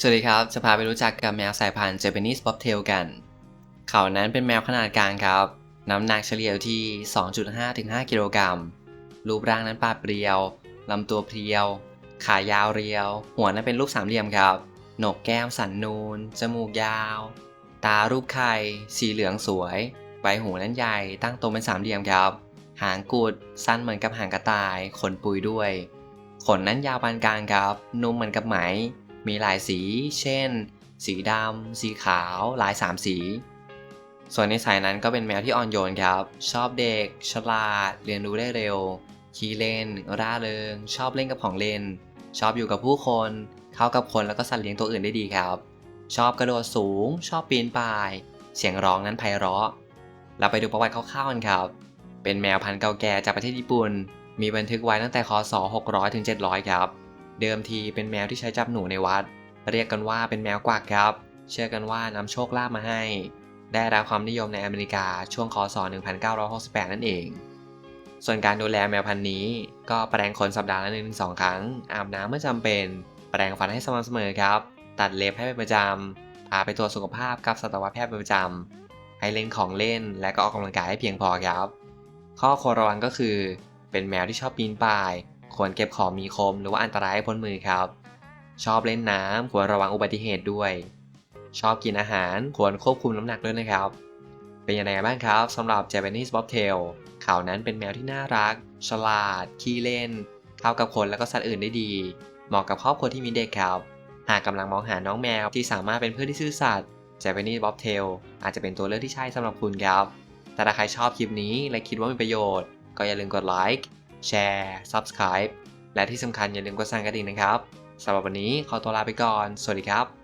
สวัสดีครับ จะพาไปรู้จักกับแมวสายพันธุ์ Japanese Bobtail กัน เขานั้นเป็นแมวขนาดกลางครับ น้ำหนักเฉลี่ยอยู่ที่ 2.5ถึง5กิโลกรัม รูปร่างนั้นปาดเปรียว ลำตัวเพรียว ขายาวเรียว หัวนั้นเป็นรูปสามเหลี่ยมครับโหนกแก้มสันนูน จมูกยาว ตารูปไข่ สีเหลืองสวย ใบหูนั้นใหญ่ ตั้งตรงเป็นสามเหลี่ยมครับ หางกุด สั้นเหมือนกับหางกระต่าย ขนปุยด้วย ขนนั้นยาวปานกลางครับ นุ่มเหมือนกับไหม มีหลายสี เช่น สีดำ สีขาวหลายสามสี ส่วนในสายนั้นก็เป็นแมวที่อ่อนโยนครับ ชอบเด็ก ฉลาด เรียนรู้ได้เร็ว ขี้เล่น ร่าเริง ชอบเล่นกับของเล่น ชอบอยู่กับผู้คน เข้ากับคนแล้วก็สัตว์เลี้ยงตัวอื่นได้ดีครับ ชอบกระโดดสูง ชอบปีนป่าย เสียงร้องนั้นไพเราะ เราไปดูประวัติคร่าวๆกันครับ เป็นแมวพันธุ์เก่าแก่จากประเทศญี่ปุ่น มีบันทึกไว้ตั้งแต่คศ 600 ถึง 700 ครับ เดิมทีเป็นแมวที่ใช้จับหนูในวัด เรียกกันว่าเป็นแมวกวักครับ เชื่อกันว่านำโชคลาภมาให้ ได้รับความนิยมในอเมริกาช่วงคศ 1968 นั่นเอง ส่วนการดูแลแมวพันธุ์นี้ ก็แปรงขนสัปดาห์ละหนึ่งถึงสองครั้ง อาบน้ำเมื่อจำเป็น แปรงฟันให้สม่ำเสมอครับ ตัดเล็บให้เป็นประจำพาไปตรวจสุขภาพกับสัตวแพทย์เป็นประจำให้เล่นของเล่นและก็ออกกำลังกายให้เพียงพอครับ ข้อควรระวังก็คือ เป็นแมวที่ชอบปีนป่าย ควรเก็บของมีคมหรือว่าอันตรายให้พ้นมือครับ ชอบเล่นน้ำควรระวังอุบัติเหตุด้วย ชอบกินอาหารควรควบคุมน้ำหนักด้วยนะครับ เป็นยังไงบ้างครับสำหรับ Japanese Bobtail เขานั้นเป็นแมวที่น่ารัก ฉลาด ขี้เล่น เข้ากับคนและก็สัตว์อื่นได้ดี เหมาะกับครอบครัวที่มีเด็กครับ หากกำลังมองหาน้องแมวที่สามารถเป็นเพื่อนที่ซื่อสัตย์ Japanese Bobtail อาจจะเป็นตัวเลือกที่ใช่สำหรับคุณครับ แต่ถ้าใครชอบคลิปนี้และคิดว่ามีประโยชน์ ก็อย่าลืมกดไลค์ แชร์ Subscribe และที่สำคัญอย่าลืมกดสั่นกระดิ่งนะครับสำหรับวันนี้ขอตัวลาไปก่อน สวัสดีครับ